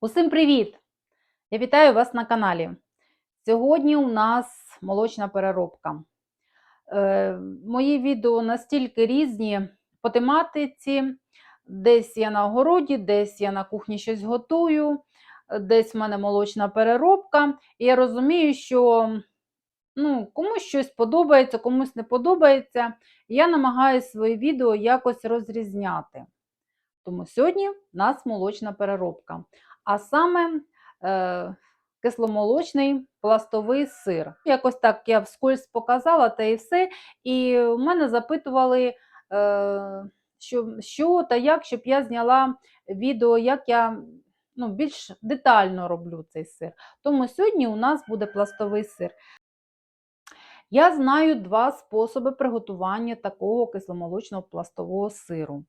Усім привіт! Я вітаю вас на каналі. Сьогодні у нас молочна переробка. Е, мої відео настільки різні по тематиці. Десь я на огороді, десь я на кухні щось готую, десь в мене молочна переробка. І я розумію, що ну, комусь щось подобається, комусь не подобається. Я намагаюся свої відео якось розрізняти. Тому сьогодні в нас молочна переробка. А саме е, кисломолочний пластовий сир. Якось так я вскользь показала та і все. І в мене запитували, е, що, що та як, щоб я зняла відео, як я ну, більш детально роблю цей сир. Тому сьогодні у нас буде пластовий сир. Я знаю два способи приготування такого кисломолочного пластового сиру,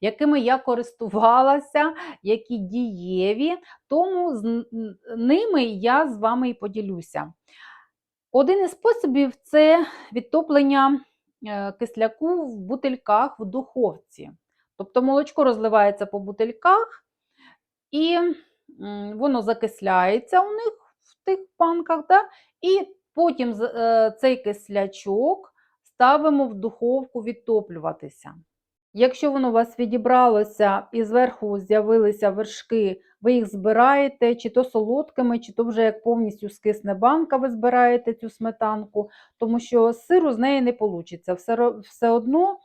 якими я користувалася, які дієві, тому з ними я з вами і поділюся. Один із способів це відтоплення е, кисляку в бутильках в духовці. Тобто молочко розливається по бутильках, і воно закисляється у них в тих банках. Да? і Потім е, цей кислячок ставимо в духовку відтоплюватися. Якщо воно у вас відібралося і зверху з'явилися вершки, ви їх збираєте, чи то солодкими, чи то вже як повністю скисне банка, ви збираєте цю сметанку, тому що сиру з неї не вийде. Все, все одно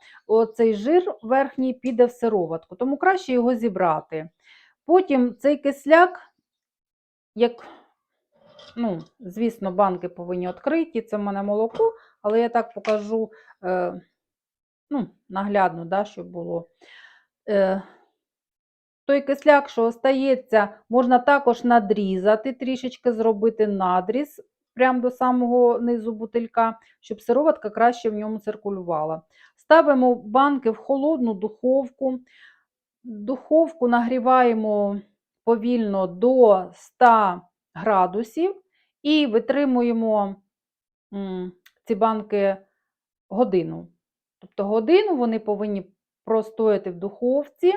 цей жир верхній піде в сироватку, тому краще його зібрати. Потім цей кисляк, як Ну, Звісно, банки повинні відкриті, це в мене молоко, але я так покажу е, ну, наглядно, да, щоб було. Е, Той кисляк, що остається, можна також надрізати, трішечки зробити надріз прямо до самого низу бутилька, щоб сироватка краще в ньому циркулювала. Ставимо банки в холодну духовку. Духовку нагріваємо повільно до 100 градусів і витримуємо ці банки годину. Тобто годину вони повинні простояти в духовці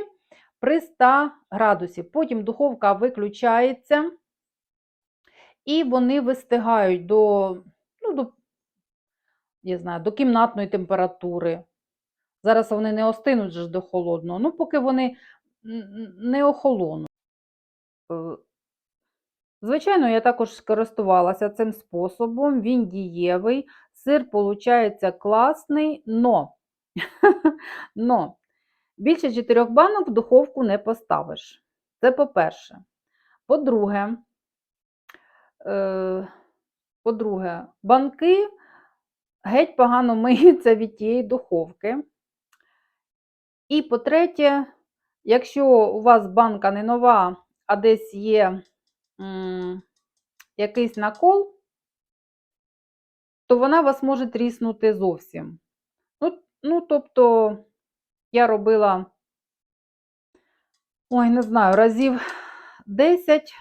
при 100 градусів. Потім духовка виключається, і вони вистигають до, ну, до, я знаю, до кімнатної температури. Зараз вони не остинуть ж до холодного, ну, поки вони не охолонуть. Звичайно, я також користувалася цим способом, він дієвий, сир, виходить, класний, но, но більше 4 банок в духовку не поставиш. Це по-перше. По-друге, е, по-друге, банки геть погано миються від тієї духовки. І по-третє, якщо у вас банка не нова, а десь є якийсь накол, то вона вас може тріснути зовсім. Ну, ну тобто, я робила, ой, не знаю, разів 10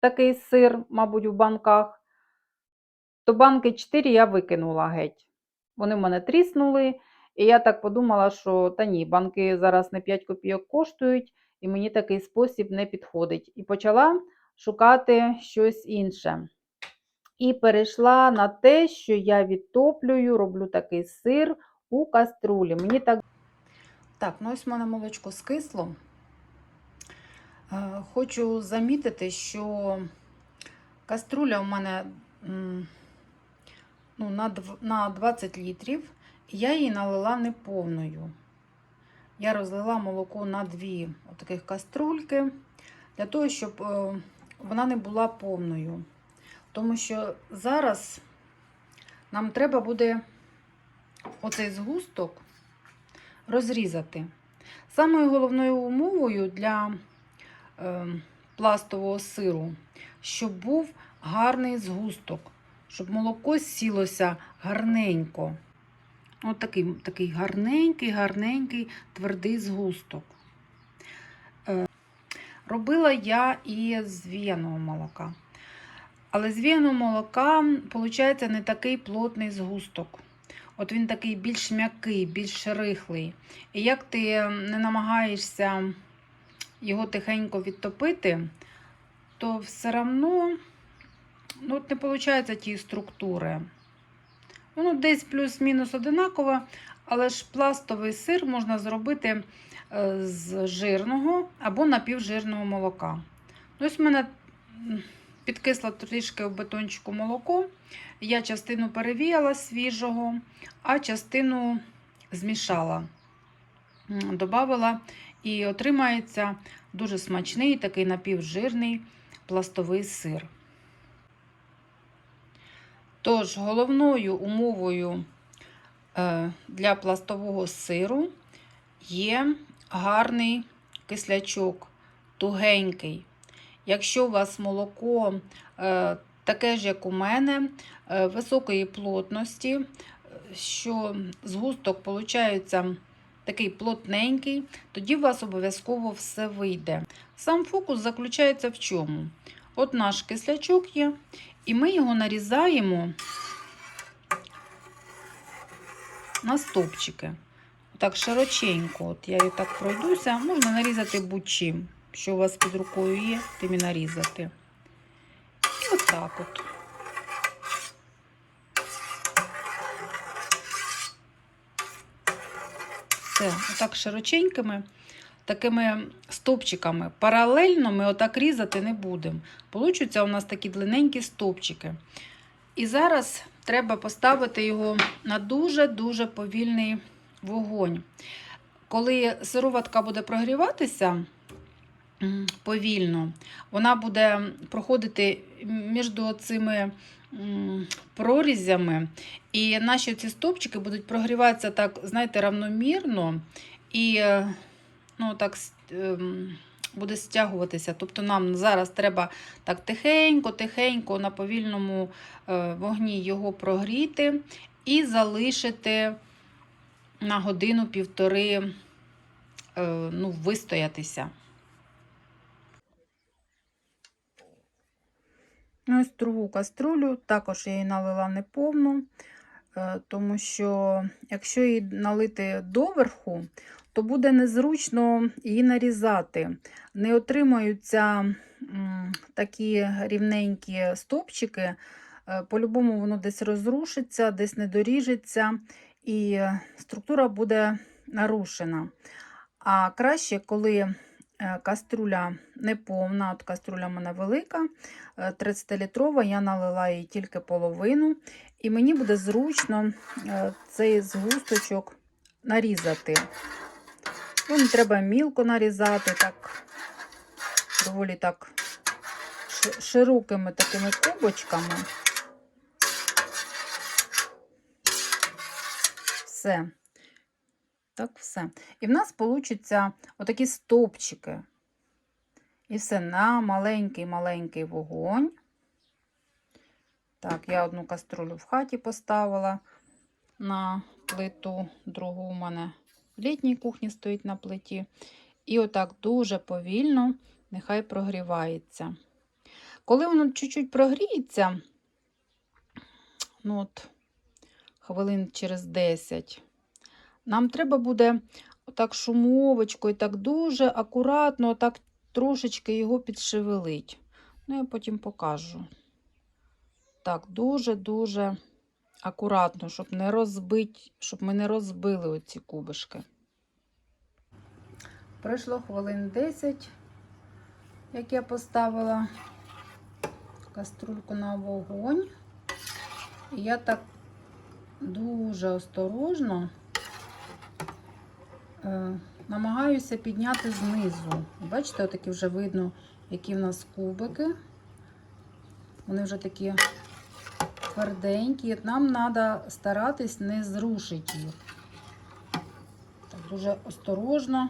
такий сир, мабуть, в банках, то банки 4 я викинула геть. Вони в мене тріснули, і я так подумала, що та ні, банки зараз не 5 копійок коштують, і мені такий спосіб не підходить. І почала шукати щось інше. І перейшла на те, що я відтоплюю, роблю такий сир у каструлі. Мені так. Так, ну ось в мене молочко скисло. Е, хочу замітити, що каструля у мене ну, на 20 літрів, я її налила неповною. Я розлила молоко на дві таких каструльки, для того, щоб е, вона не була повною. Тому що зараз нам треба буде оцей згусток розрізати. Самою головною умовою для е, пластового сиру, щоб був гарний згусток, щоб молоко сілося гарненько. Ось такий, такий гарненький, гарненький, твердий згусток. Е, робила я і з в'яного молока. Але з в'яного молока, виходить, не такий плотний згусток. От він такий більш м'який, більш рихлий. І як ти не намагаєшся його тихенько відтопити, то все одно ну, от не виходить тієї структури. Воно десь плюс-мінус одинаково, але ж пластовий сир можна зробити е, з жирного або напівжирного молока. Ось в мене підкисло трішки в бетончику молоко. Я частину перевіяла свіжого, а частину змішала, добавила і отримається дуже смачний такий напівжирний пластовий сир. Тож, головною умовою е, для пластового сиру є гарний кислячок, тугенький. Якщо у вас молоко е, таке ж, як у мене, е, високої плотності, що згусток виходить такий плотненький, тоді у вас обов'язково все вийде. Сам фокус заключається в чому? От наш кислячок є, і ми його нарізаємо на стовпчики. Так широченько. От я її так пройдуся. Можна нарізати будь-чим, що у вас під рукою є, тим і нарізати. І отак от. Все, отак широченькими такими стовпчиками. Паралельно ми отак різати не будемо. Получаться у нас такі длинненькі стовпчики. І зараз треба поставити його на дуже-дуже повільний вогонь. Коли сироватка буде прогріватися повільно, вона буде проходити між цими прорізями, і наші ці стовпчики будуть прогріватися так, знаєте, равномірно і е, ну, так ем, буде стягуватися. Тобто нам зараз треба так тихенько, тихенько на повільному е, вогні його прогріти і залишити на годину-півтори е, ну, вистоятися. Ну, Ось другу каструлю, також я її налила неповну, е, тому що якщо її налити доверху, то буде незручно її нарізати. Не отримаються такі рівненькі стопчики. Е, По-любому воно десь розрушиться, десь не доріжеться, і е, структура буде нарушена. А краще, коли е, каструля не повна, от каструля в мене велика, е, 30-літрова, я налила її тільки половину, і мені буде зручно е, цей згусточок нарізати. Ну, не треба мілко нарізати, так доволі так широкими такими кубочками. Все. Так, все. І в нас получаться отакі стовпчики. І все на маленький-маленький вогонь. Так, я одну каструлю в хаті поставила на плиту, другу у мене літній кухні стоїть на плиті. І отак дуже повільно нехай прогрівається. Коли воно чуть-чуть прогріється, ну от, хвилин через 10, нам треба буде отак шумовочкою, так дуже акуратно, так трошечки його підшевелить. Ну, я потім покажу. Так, дуже-дуже акуратно, щоб не розбити, щоб ми не розбили оці кубишки. Пройшло хвилин 10, як я поставила каструльку на вогонь. І я так дуже осторожно е, намагаюся підняти знизу. Бачите, отакі вже видно, які в нас кубики. Вони вже такі тверденькі. Нам треба старатись не зрушити їх. Так, дуже осторожно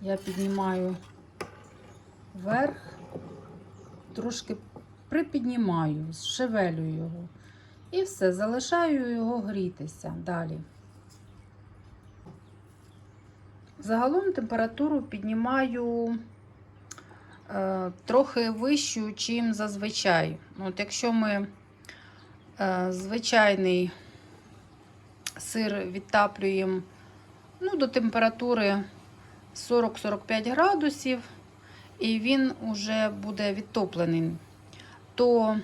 я піднімаю вверх, трошки припіднімаю, шевелю його. І все, залишаю його грітися далі. Загалом температуру піднімаю е, трохи вищу, чим зазвичай. От якщо ми звичайний сир відтаплюємо ну, до температури 40-45 градусів, і він вже буде відтоплений, то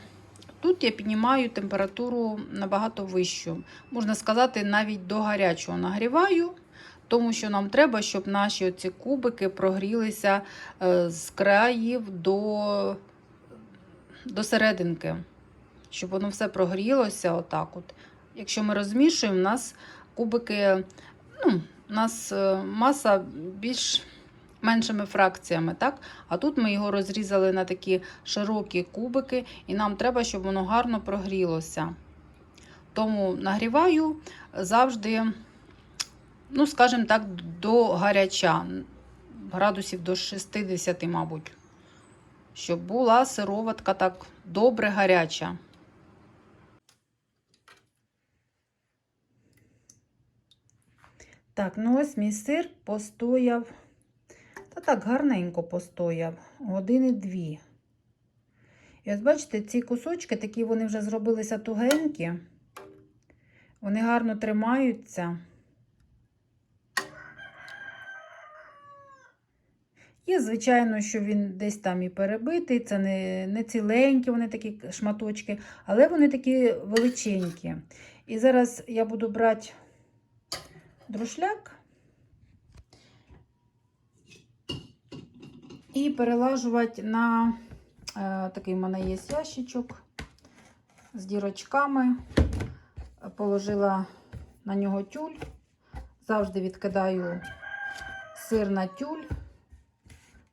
тут я піднімаю температуру набагато вищу. Можна сказати, навіть до гарячого нагріваю, тому що нам треба, щоб наші оці кубики прогрілися е, з країв до, до серединки, щоб воно все прогрілося отак от. Якщо ми розмішуємо, у нас кубики, ну, у нас е, маса більш меншими фракціями, так? А тут ми його розрізали на такі широкі кубики, і нам треба, щоб воно гарно прогрілося. Тому нагріваю завжди, ну, скажімо так, до гаряча, градусів до 60, мабуть, щоб була сироватка так добре гаряча. Так, ну ось мій сир постояв. Та так гарненько постояв. Години дві. І ось бачите, ці кусочки, такі вони вже зробилися тугенькі. Вони гарно тримаються. Є, звичайно, що він десь там і перебитий, це не, не ціленькі, вони такі шматочки, але вони такі величенькі. І зараз я буду брати друшляк і перелажувати на е, такий в мене є ящичок з дірочками. Положила на нього тюль. Завжди відкидаю сир на тюль.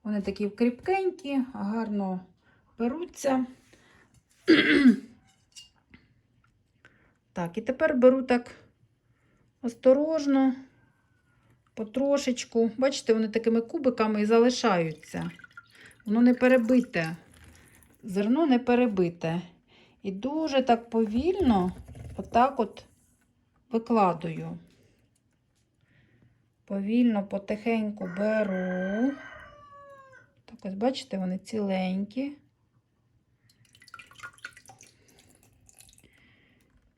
Вони такі кріпкенькі, гарно беруться. Так, і тепер беру так осторожно, потрошечку. Бачите, вони такими кубиками і залишаються. Воно не перебите. Зерно не перебите. І дуже так повільно, отак от викладую. Повільно, потихеньку беру. Так ось, бачите, вони ціленькі.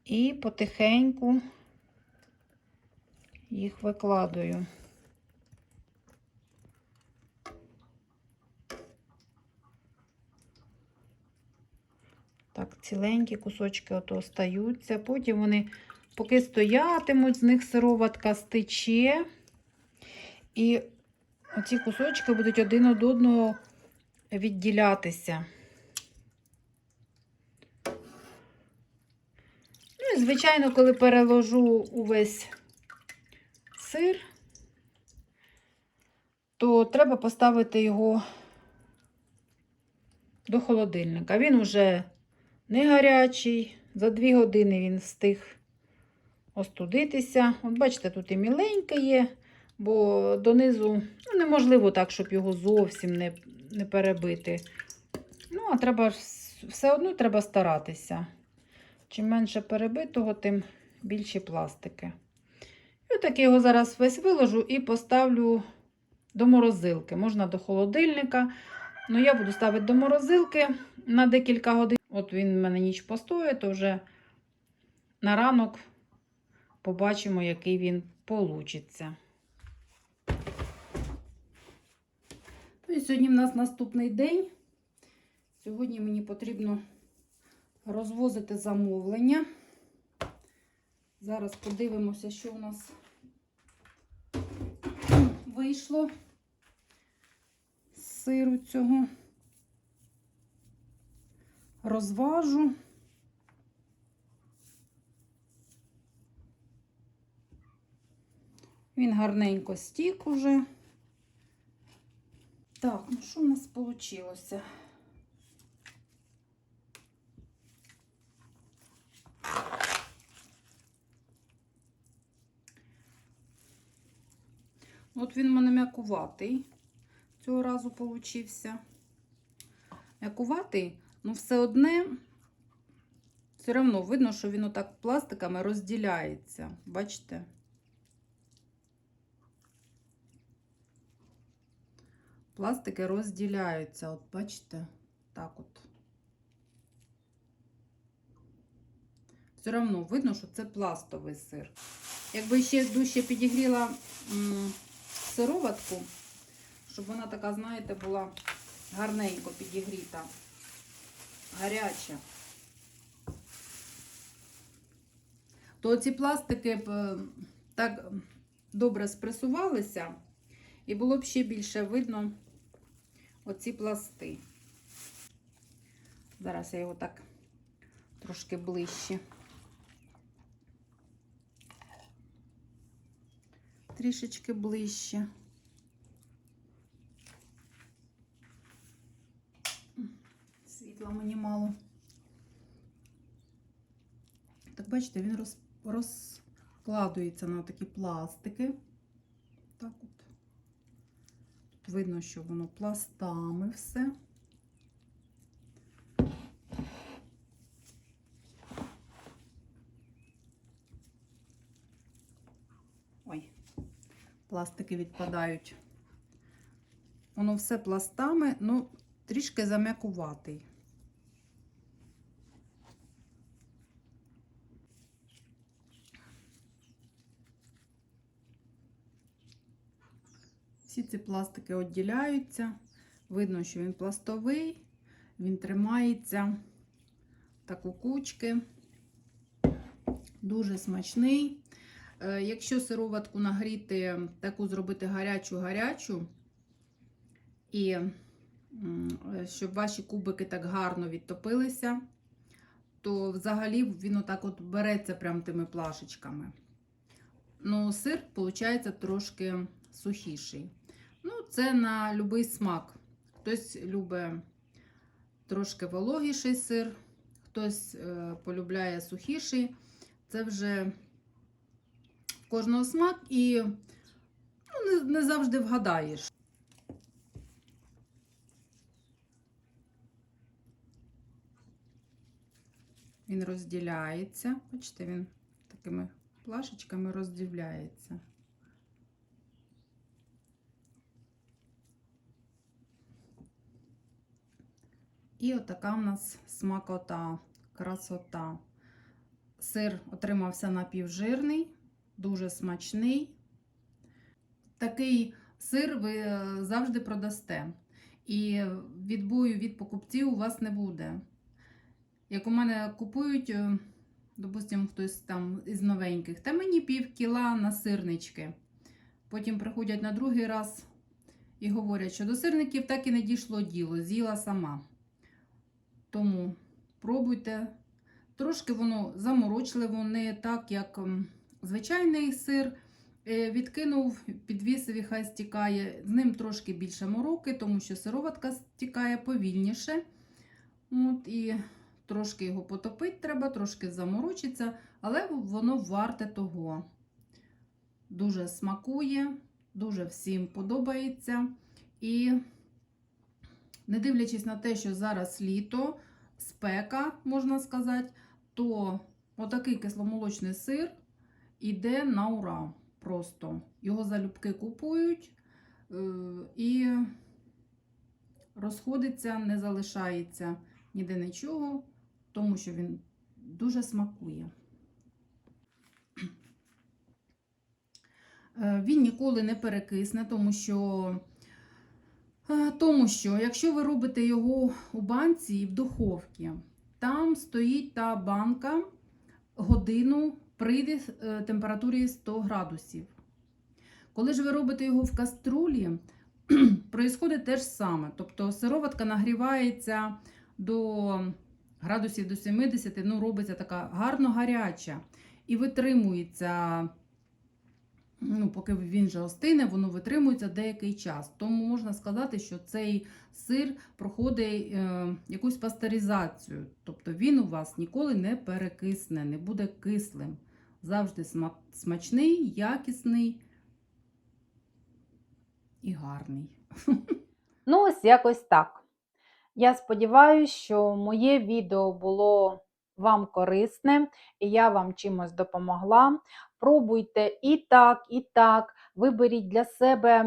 І потихеньку їх викладую. Так, ціленькі кусочки ото остаються. Потім вони, поки стоятимуть, з них сироватка стече. І оці кусочки будуть один від одного відділятися. Ну і, звичайно, коли переложу увесь сир, то треба поставити його до холодильника. Він уже не гарячий. За 2 години він встиг остудитися. От бачите, тут і міленьке є, бо донизу ну, неможливо так, щоб його зовсім не, не перебити. Ну, а треба все одно треба старатися. Чим менше перебитого, тим більші пластики. І отак я його зараз весь виложу і поставлю до морозилки. Можна до холодильника. Ну, я буду ставити до морозилки на декілька годин. От він в мене ніч постоїть, то вже на ранок побачимо, який він получиться. Ну і сьогодні в нас наступний день. Сьогодні мені потрібно розвозити замовлення. Зараз подивимося, що у нас вийшло з сиру цього. Розважу. Він гарненько стік уже. Так, ну що в нас вийшло? От він в мене м'якуватий. Цього разу получився. М'якуватий, ну все одне, все одно видно, що він отак пластиками розділяється. Бачите? Пластики розділяються, от бачите, так от. Все одно видно, що це пластовий сир. Якби ще дужче підігріла сироватку, щоб вона така, знаєте, була гарненько підігріта, гаряча, то ці пластики б е, так добре спресувалися, і було б ще більше видно оці пласти. Зараз я його так трошки ближче. Трішечки ближче. Світла мені мало. Так, бачите, він роз, розкладується на такі пластики. Так от. Тут видно, що воно пластами все. Ой, пластики відпадають. Воно все пластами, ну, трішки зам'якуватий. Всі ці пластики відділяються. Видно, що він пластовий, він тримається так у кучки. Дуже смачний. Е, Якщо сироватку нагріти, таку зробити гарячу-гарячу, і е, щоб ваші кубики так гарно відтопилися, то взагалі він отак от береться прям тими плашечками. Ну, сир, виходить, трошки сухіший. Ну, це на будь-який смак. Хтось любить трошки вологіший сир, хтось е, полюбляє сухіший. Це вже кожного смак і ну, не, не завжди вгадаєш. Він розділяється. Бачите, він такими плашечками розділяється. І отака в нас смакота, красота. Сир отримався напівжирний, дуже смачний. Такий сир ви е, завжди продасте. І відбою від покупців у вас не буде. Як у мене купують, е, допустимо, хтось там із новеньких, та мені пів кіла на сирнички. Потім приходять на другий раз і говорять, що до сирників так і не дійшло діло, з'їла сама. Тому пробуйте. Трошки воно заморочливо, не так, як звичайний сир. Е, Відкинув, підвісив і хай стікає. З ним трошки більше мороки, тому що сироватка стікає повільніше. От, І трошки його потопити треба, трошки заморочиться, але воно варте того. Дуже смакує, дуже всім подобається. І не дивлячись на те, що зараз літо, спека, можна сказати, то отакий кисломолочний сир іде на ура. Просто його залюбки купують е, і розходиться, не залишається ніде нічого, тому що він дуже смакує. Е, Він ніколи не перекисне, тому що Е, Тому що, якщо ви робите його у банці і в духовці, там стоїть та банка годину при е, температурі 100 градусів. Коли ж ви робите його в каструлі, проїсходить те ж саме. Тобто сироватка нагрівається до градусів до 70, ну, робиться така гарно гаряча і витримується ну, поки він же остине, воно витримується деякий час. Тому можна сказати, що цей сир проходить е, якусь пастеризацію. Тобто він у вас ніколи не перекисне, не буде кислим. Завжди смачний, якісний і гарний. Ну, ось якось так. Я сподіваюся, що моє відео було вам корисне, і я вам чимось допомогла. Пробуйте і так, і так. Виберіть для себе,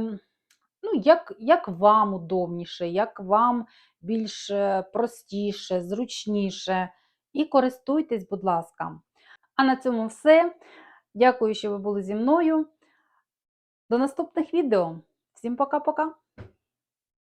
ну, як, як вам удобніше, як вам більш е, простіше, зручніше. І користуйтесь, будь ласка. А на цьому все. Дякую, що ви були зі мною. До наступних відео. Всім пока-пока!